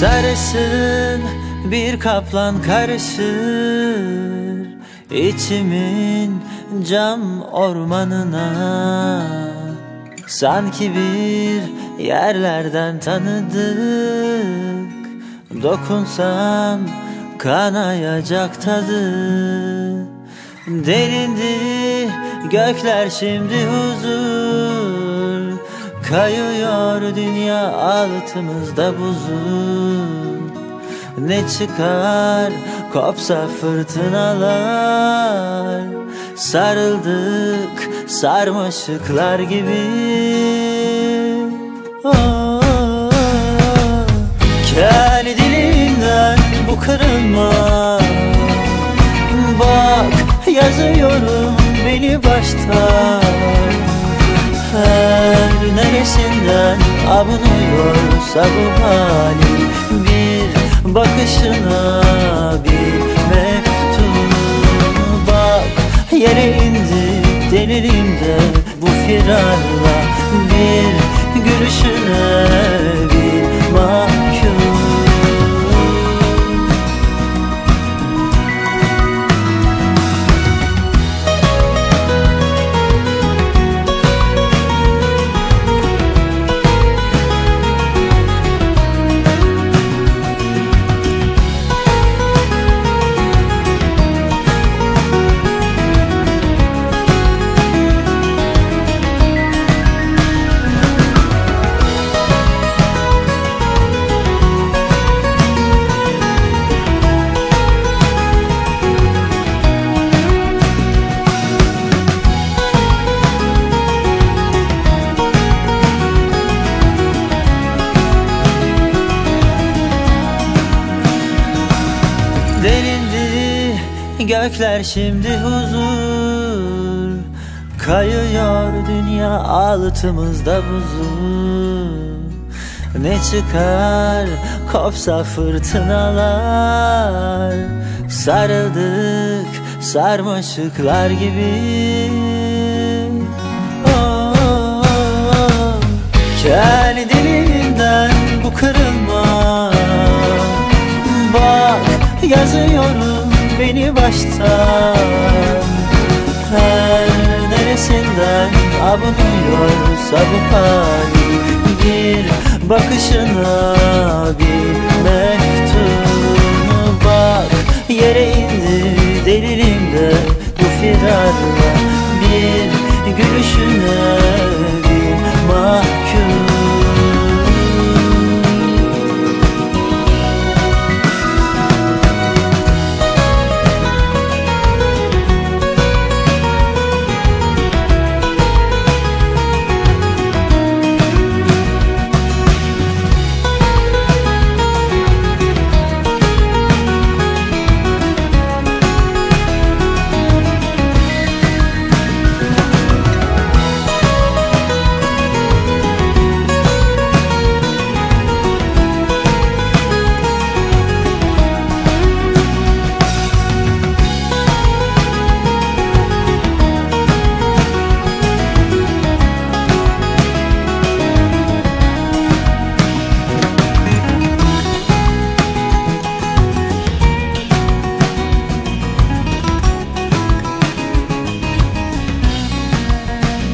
Sarışın bir kaplan karışır içimin cam ormanına. Sanki bir yerlerden tanıdık Dokunsam kanayacak tadı. Delindi gökler şimdi huzur Kayıyor dünya altımızda buzul. Ne çıkar? Kopsa fırtınalar. Sarıldık sarmaşıklar gibi. Oh, Kel dilinden bu kırılma. Bak yazıyorum beni baştan neresinden abunuyorsa bu halim Bir bakışına bir mektup Bak. Yere indi delilimde bu firarla Bir gülüşüne Delindi gökler şimdi huzur. Kayıyor dünya altımızda buzul Ne çıkar? Kopsa fırtınalar. Sarıldık sarmaşıklar gibi yazıyorum beni baştan. Her neresinden abunuyorsa bu halim Bir bakışına bir mektup Bak. Yere indi delilimde bu firarla Bir gülüşüne